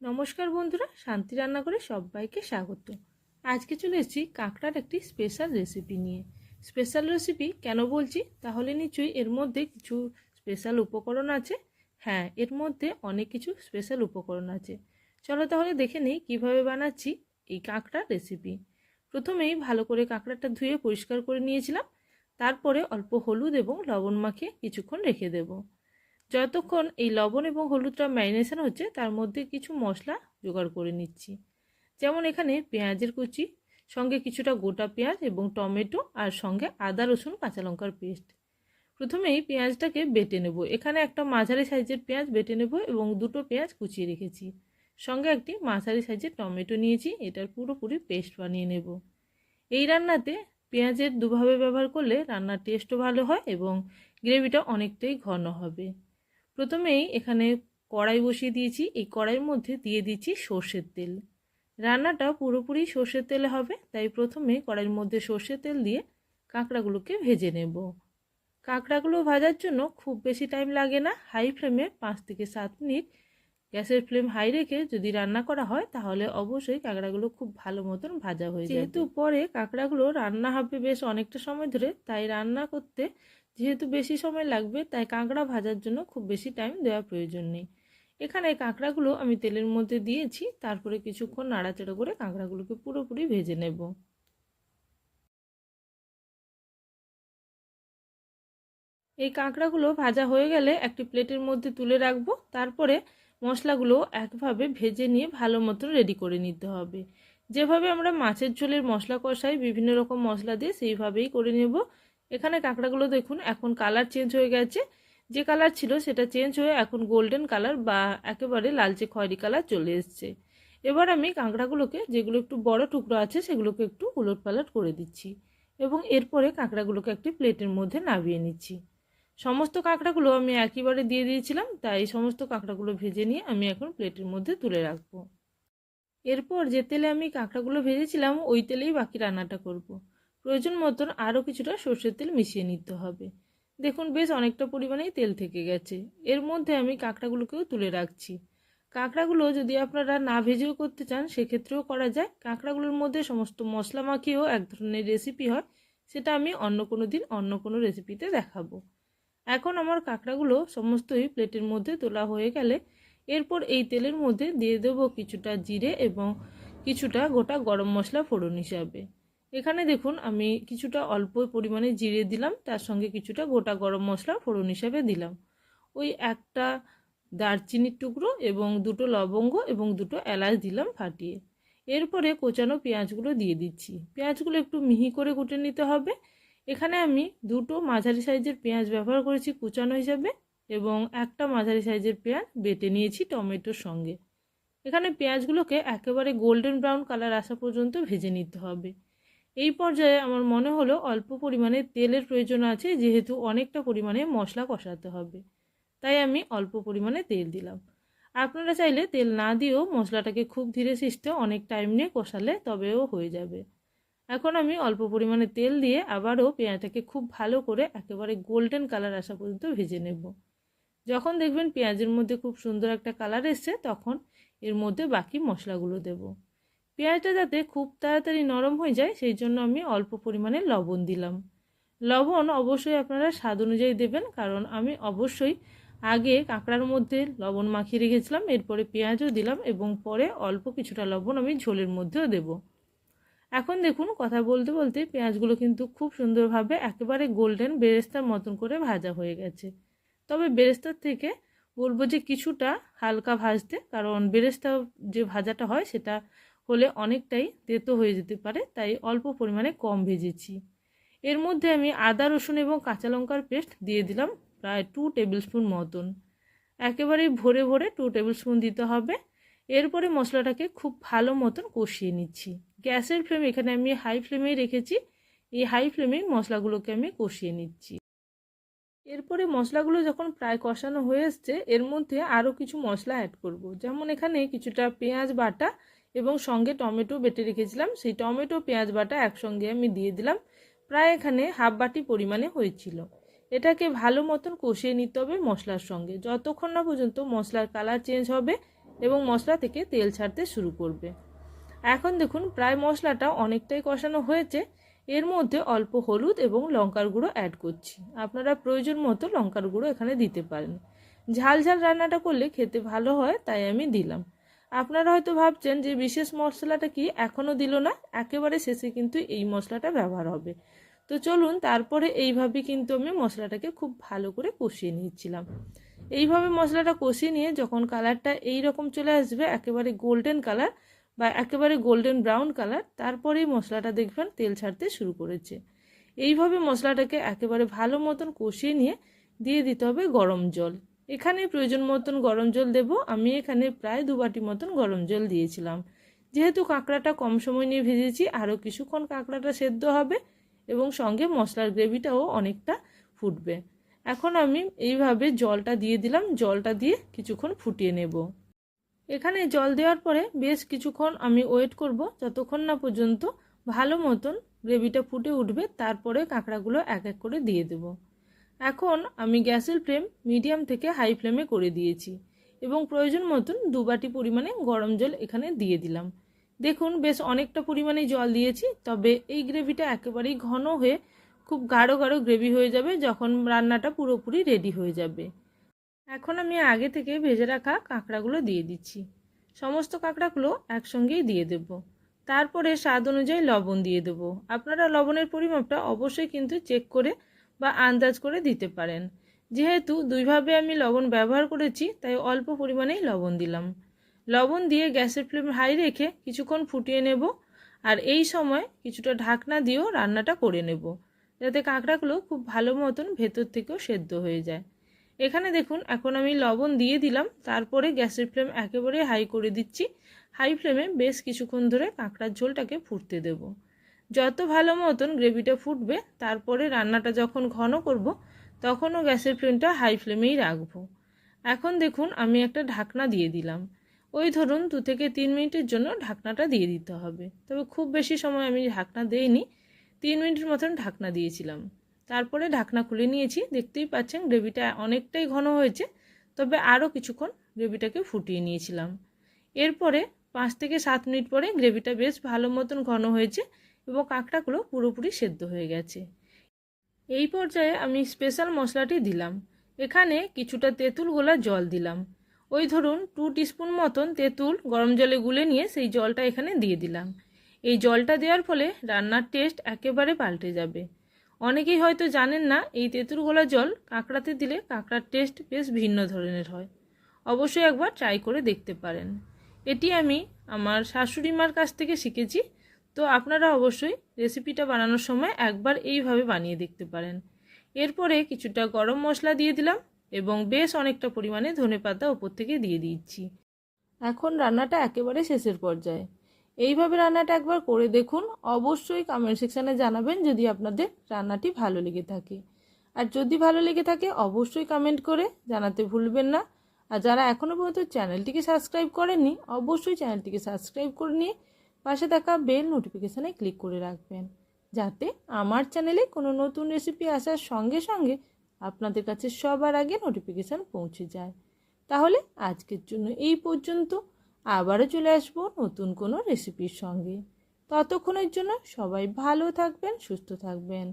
নমস্কার বন্ধুরা, শান্তি রান্না করে সবাইকে স্বাগত। আজকে চলে এসেছি কাঁকড়ার একটি স্পেশাল রেসিপি নিয়ে। স্পেশাল রেসিপি কেন বলছি? তাহলে নিশ্চয়ই এর মধ্যে কিছু স্পেশাল উপকরণ আছে। হ্যাঁ এর মধ্যে অনেক কিছু স্পেশাল উপকরণ আছে। চলো তাহলে দেখে নিই কীভাবে বানাচ্ছি এই কাঁকড়ার রেসিপি প্রথমেই ভালো করে কাঁকড়াটা ধুয়ে পরিষ্কার করে নিয়েছিলাম। তারপরে অল্প হলুদ এবং লবণ মাখিয়ে কিছুক্ষণ রেখে দেবো। যতক্ষণ এই লবণ এবং হলুদটা ম্যারিনেশন হচ্ছে, তার মধ্যে কিছু মশলা জোগাড় করে নিচ্ছি। যেমন এখানে পেঁয়াজের কুচি, সঙ্গে কিছুটা গোটা পেঁয়াজ এবং টমেটো, আর সঙ্গে আদা, রসুন, কাঁচা লঙ্কার পেস্ট। প্রথমেই পেঁয়াজটাকে বেটে নেব। এখানে একটা মাঝারি সাইজের পেঁয়াজ বেটে নেব এবং দুটো পেঁয়াজ কুচিয়ে রেখেছি। সঙ্গে একটি মাঝারি সাইজের টমেটো নিয়েছি, এটার পুরোপুরি পেস্ট বানিয়ে নেব। এই রান্নাতে পেঁয়াজের দুভাবে ব্যবহার করলে রান্নার টেস্টও ভালো হয় এবং গ্রেভিটা অনেকটাই ঘন হবে। প্রথমেই এখানে কড়াই বসিয়ে দিয়েছি। এই কড়াইয়ের মধ্যে দিয়ে দিচ্ছি সর্ষের তেল। রান্নাটা পুরোপুরি সর্ষের তেলে হবে, তাই প্রথমে কড়াইয়ের মধ্যে সর্ষের তেল দিয়ে কাঁকড়াগুলোকে ভেজে নেব। কাঁকড়াগুলো ভাজার জন্য খুব বেশি টাইম লাগে না হাই ফ্লেমে পাঁচ থেকে সাত মিনিট। গ্যাসের ফ্লেম হাই রেখে যদি রান্না করা হয়, তাহলে অবশ্যই কাঁকড়াগুলো খুব ভালো মতন ভাজা হয়ে যায় যেহেতু পরে কাঁকড়াগুলো রান্না হবে বেশ অনেকটা সময় ধরে, তাই রান্না করতে যেহেতু বেশি সময় লাগবে, তাই কাঁকড়া ভাজার জন্য খুব বেশি টাইম দেওয়া প্রয়োজন নেই। এখানে কাঁকড়াগুলো আমি তেলের মধ্যে দিয়েছি, তারপরে কিছুক্ষণ নাড়াচাড়া করে কাঁকড়াগুলোকে পুরোপুরি ভেজে নেব। এই কাঁকড়াগুলো ভাজা হয়ে গেলে একটি প্লেটের মধ্যে তুলে রাখব, তারপরে মশলাগুলো একভাবে ভেজে নিয়ে ভালো মতো রেডি করে নিতে হবে। যেভাবে আমরা মাছের ঝোলের মশলা কষাই বিভিন্ন রকম মশলা দিয়ে সেইভাবেই করে নেব। এখানে কাঁকড়াগুলো দেখুন, এখন কালার চেঞ্জ হয়ে গেছে। যে কালার ছিল সেটা চেঞ্জ হয়ে এখন গোল্ডেন কালার বা একেবারে লালচে খয়েরি কালার চলে এসছে। এবার আমি কাঁকড়াগুলোকে যেগুলো একটু বড় টুকরো আছে সেগুলোকে একটু উলট পালট করে দিচ্ছি এবং এরপরে কাঁকড়াগুলোকে একটি প্লেটের মধ্যে নামিয়ে নিচ্ছি। সমস্ত কাঁকড়াগুলো আমি একইবারে দিয়ে দিয়েছিলাম, তাই সমস্ত কাঁকড়াগুলো ভেজে নিয়ে আমি এখন প্লেটের মধ্যে তুলে রাখব। এরপর যে তেলে আমি কাঁকড়াগুলো ভেজেছিলাম, ওই তেলেই বাকি রান্নাটা করব। প্রয়োজন মতন আরও কিছুটা সর্ষের তেল মিশিয়ে নিতে হবে। দেখুন, বেশ অনেকটা পরিমাণেই তেল থেকে গেছে। এর মধ্যে আমি কাঁকড়াগুলোকেও তুলে রাখছি। কাঁকড়াগুলো যদি আপনারা না ভেজেও করতে চান, সেক্ষেত্রেও করা যায়। কাঁকড়াগুলোর মধ্যে সমস্ত মশলা মাখিয়েও এক ধরনের রেসিপি হয়। সেটা আমি অন্য কোনো দিন অন্য কোনো রেসিপিতে দেখাবো। এখন আমার কাঁকড়াগুলো সমস্তই প্লেটের মধ্যে তোলা হয়ে গেলে, এরপর এই তেলের মধ্যে দিয়ে দেবো কিছুটা জিরে এবং কিছুটা গোটা গরম মশলা ফোড়ন হিসাবে। এখানে দেখুন, আমি কিছুটা অল্প পরিমাণে জিরে দিলাম, তার সঙ্গে কিছুটা গোটা গরম মশলা ফোড়ন হিসাবে দিলাম। ওই একটা দারচিনির টুকরো এবং দুটো লবঙ্গ এবং দুটো এলাচ দিলাম ফাটিয়ে। এরপরে কোচানো পেঁয়াজগুলো দিয়ে দিচ্ছি। পেঁয়াজগুলো একটু মিহি করে কুটে নিতে হবে। এখানে আমি দুটো মাঝারি সাইজের পেঁয়াজ ব্যবহার করেছি কুচানো হিসাবে এবং একটা মাঝারি সাইজের পেঁয়াজ বেটে নিয়েছি টমেটোর সঙ্গে। এখানে পেঁয়াজগুলোকে একেবারে গোল্ডেন ব্রাউন কালার আসা পর্যন্ত ভেজে নিতে হবে। এই পর্যায়ে আমার মনে হলো অল্প পরিমাণে তেলের প্রয়োজন আছে, যেহেতু অনেকটা পরিমাণে মশলা কষাতে হবে। তাই আমি অল্প পরিমাণে তেল দিলাম। আপনারা চাইলে তেল না দিয়েও মশলাটাকে খুব ধীরে সিস্টে অনেক টাইম নিয়ে কষালে তবেও হয়ে যাবে। এখন আমি অল্প পরিমাণে তেল দিয়ে আবারও পেঁয়াজটাকে খুব ভালো করে একেবারে গোল্ডেন কালার আসা পর্যন্ত ভেজে নেব। যখন দেখবেন পেঁয়াজের মধ্যে খুব সুন্দর একটা কালার এসছে, তখন এর মধ্যে বাকি মশলাগুলো দেব। পেঁয়াজটা যাতে খুব তাড়াতাড়ি নরম হয়ে যায়, সেই জন্য আমি অল্প পরিমাণে লবণ দিলাম। লবণ অবশ্যই আপনারা স্বাদ অনুযায়ী দেবেন, কারণ আমি অবশ্যই আগে কাঁকড়ার মধ্যে লবণ মাখিয়ে রেখেছিলাম, এরপরে পেঁয়াজও দিলাম এবং পরে অল্প কিছুটা লবণ আমি ঝোলের মধ্যেও দেব। এখন দেখুন, কথা বলতে বলতে পেঁয়াজগুলো কিন্তু খুব সুন্দরভাবে একেবারে গোল্ডেন বেরেস্তার মতন করে ভাজা হয়ে গেছে। তবে বেরেস্তার থেকে বলব যে কিছুটা হালকা ভাজতে, কারণ বেরেস্তা যে ভাজাটা হয়, সেটা হলে অনেকটাই তেতো হয়ে যেতে পারে, তাই অল্প পরিমাণে কম ভেজেছি। এর মধ্যে আমি আদা, রসুন এবং কাঁচা লঙ্কার পেস্ট দিয়ে দিলাম প্রায় টু টেবিল স্পুন মতন। একেবারেই ভরে ভরে টু টেবিল স্পুন দিতে হবে। এরপরে মশলাটাকে খুব ভালো মতন কষিয়ে নিচ্ছি। গ্যাসের ফ্লেম এখানে আমি হাই ফ্লেমেই রেখেছি। এই হাই ফ্লেমেই মশলাগুলোকে আমি কষিয়ে নিচ্ছি। এরপরে মশলাগুলো যখন প্রায় কষানো হয়ে এসছে, এর মধ্যে আরও কিছু মশলা অ্যাড করব। যেমন এখানে কিছুটা পেঁয়াজ বাটা এবং সঙ্গে টমেটো বেটে রেখেছিলাম। সেই টমেটো, পেঁয়াজ বাটা একসঙ্গে আমি দিয়ে দিলাম। প্রায় এখানে হাফ বাটি পরিমাণে হয়েছিল। এটাকে ভালো মতন কষিয়ে নিতে হবে মশলার সঙ্গে। যতক্ষণ না পর্যন্ত মশলার কালার চেঞ্জ হবে এবং মশলা থেকে তেল ছাড়তে শুরু করবে। এখন দেখুন, প্রায় মশলাটা অনেকটাই কষানো হয়েছে। এর মধ্যে অল্প হলুদ এবং লঙ্কার গুঁড়ো অ্যাড করছি। আপনারা প্রয়োজন মতো লঙ্কার গুঁড়ো এখানে দিতে পারেন। ঝাল ঝাল রান্নাটা করলে খেতে ভালো হয়, তাই আমি দিলাম। আপনারা হয়তো ভাবছেন যে বিশেষ মশলাটা কি এখনও দিল না, একেবারে শেষে কিন্তু এই মশলাটা ব্যবহার হবে। তো চলুন তারপরে এইভাবে কিন্তু আমি মশলাটাকে খুব ভালো করে কষিয়ে নিয়েছিলাম এইভাবে মশলাটা কষিয়ে নিয়ে যখন কালারটা এই রকম চলে আসবে, একেবারে গোল্ডেন কালার বা একেবারে গোল্ডেন ব্রাউন কালার, তারপরেই মশলাটা দেখবেন তেল ছাড়তে শুরু করেছে। এইভাবে মশলাটাকে একেবারে ভালো মতন কষিয়ে নিয়ে দিয়ে দিতে হবে গরম জল। এখানে প্রয়োজন মতন গরম জল দেব। আমি এখানে প্রায় দু বাটি মতন গরম জল দিয়েছিলাম। যেহেতু কাঁকড়াটা কম সময় নিয়ে ভেজেছি, আরও কিছুক্ষণ কাঁকড়াটা সেদ্ধ হবে এবং সঙ্গে মশলার গ্রেভিটাও অনেকটা ফুটবে। এখন আমি এইভাবে জলটা দিয়ে দিলাম। জলটা দিয়ে কিছুক্ষণ ফুটিয়ে নেব। এখানে জল দেওয়ার পরে বেশ কিছুক্ষণ আমি ওয়েট করব। যতক্ষণ না পর্যন্ত ভালো মতন গ্রেভিটা ফুটে উঠবে, তারপরে কাঁকড়াগুলো এক এক করে দিয়ে দেব। এখন আমি গ্যাসের ফ্লেম মিডিয়াম থেকে হাই ফ্লেমে করে দিয়েছি এবং প্রয়োজন মতন দু বাটি পরিমাণে গরম জল এখানে দিয়ে দিলাম। দেখুন, বেশ অনেকটা পরিমাণে জল দিয়েছি, তবে এই গ্রেভিটা একেবারেই ঘন হয়ে খুব গাঢ় গাঢ় গ্রেভি হয়ে যাবে যখন রান্নাটা পুরোপুরি রেডি হয়ে যাবে। এখন আমি আগে থেকে ভেজে রাখা কাঁকড়াগুলো দিয়ে দিচ্ছি। সমস্ত কাঁকড়াগুলো একসঙ্গেই দিয়ে দেব। তারপরে স্বাদ অনুযায়ী লবণ দিয়ে দেবো। আপনারা লবণের পরিমাপটা অবশ্যই কিন্তু চেক করে বা আন্দাজ করে দিতে পারেন। যেহেতু দুইভাবে আমি লবণ ব্যবহার করেছি, তাই অল্প পরিমাণেই লবণ দিলাম। লবণ দিয়ে গ্যাসের ফ্লেম হাই রেখে কিছুক্ষণ ফুটিয়ে নেব আর এই সময় কিছুটা ঢাকনা দিয়েও রান্নাটা করে নেব, যাতে কাঁকড়াগুলো খুব ভালো মতন ভেতর থেকেও সেদ্ধ হয়ে যায়। এখানে দেখুন, এখন আমি লবণ দিয়ে দিলাম, তারপরে গ্যাসের ফ্লেম একেবারে হাই করে দিচ্ছি। হাই ফ্লেমে বেশ কিছুক্ষণ ধরে কাঁকড়ার ঝোলটাকে ফুটতে দেব। যত ভালো মতন গ্রেভিটা ফুটবে, তারপরে রান্নাটা যখন ঘন করব, তখনও গ্যাসের ফ্লেমটা হাই ফ্লেমেই রাখব। এখন দেখুন আমি একটা ঢাকনা দিয়ে দিলাম। ওই ধরুন দু থেকে তিন মিনিটের জন্য ঢাকনাটা দিয়ে দিতে হবে। তবে খুব বেশি সময় আমি ঢাকনা দেইনি, তিন মিনিটের মতন ঢাকনা দিয়েছিলাম। তারপরে ঢাকনা খুলে নিয়েছি, দেখতেই পাচ্ছেন গ্রেভিটা অনেকটাই ঘন হয়েছে, তবে আরও কিছুক্ষণ গ্রেভিটাকে ফুটিয়ে নিয়েছিলাম। এরপরে পাঁচ থেকে সাত মিনিট পরে গ্রেভিটা বেশ ভালো মতন ঘন হয়েছে এবং কাঁকড়াগুলো পুরোপুরি সেদ্ধ হয়ে গেছে। এই পর্যায়ে আমি স্পেশাল মশলাটি দিলাম। এখানে কিছুটা তেঁতুল গোলা জল দিলাম। ওই ধরুন টু টিস্পুন মতন তেঁতুল গরম জলে গুলে নিয়ে সেই জলটা এখানে দিয়ে দিলাম। এই জলটা দেওয়ার ফলে রান্নার টেস্ট একেবারে পাল্টে যাবে। অনেকেই হয়তো জানেন না, এই তেঁতুল গোলা জল কাঁকড়াতে দিলে কাঁকড়ার টেস্ট বেশ ভিন্ন ধরনের হয়। অবশ্যই একবার ট্রাই করে দেখতে পারেন। এটি আমি আমার শাশুড়ি মার কাছ থেকে শিখেছি তো আপনারা অবশ্যই রেসিপিটা বানানোর সময় একবার এইভাবে বানিয়ে দেখতে পারেন। এরপরে কিছুটা গরম মশলা দিয়ে দিলাম এবং বেশ অনেকটা পরিমাণে ধনে পাতা ওপর থেকে দিয়ে দিচ্ছি। এখন রান্নাটা একেবারে শেষের পর্যায়ে। এইভাবে রান্নাটা একবার করে দেখুন। অবশ্যই কমেন্ট সেকশানে জানাবেন যদি আপনাদের রান্নাটি ভালো লেগে থাকে। আর যদি ভালো লেগে থাকে, অবশ্যই কমেন্ট করে জানাতে ভুলবেন না। আর যারা এখনও পর্যন্ত চ্যানেলটিকে সাবস্ক্রাইব করেননি, অবশ্যই চ্যানেলটিকে সাবস্ক্রাইব করে নিয়ে পাশে থাকা বেল নোটিফিকেশানে ক্লিক করে রাখবেন, যাতে আমার চ্যানেলে কোনো নতুন রেসিপি আসার সঙ্গে সঙ্গে আপনাদের কাছে সবার আগে নোটিফিকেশান পৌঁছে যায়। তাহলে আজকের জন্য এই পর্যন্ত। আবারও চলে আসব নতুন কোনো রেসিপির সঙ্গে। ততক্ষণের জন্য সবাই ভালো থাকবেন, সুস্থ থাকবেন।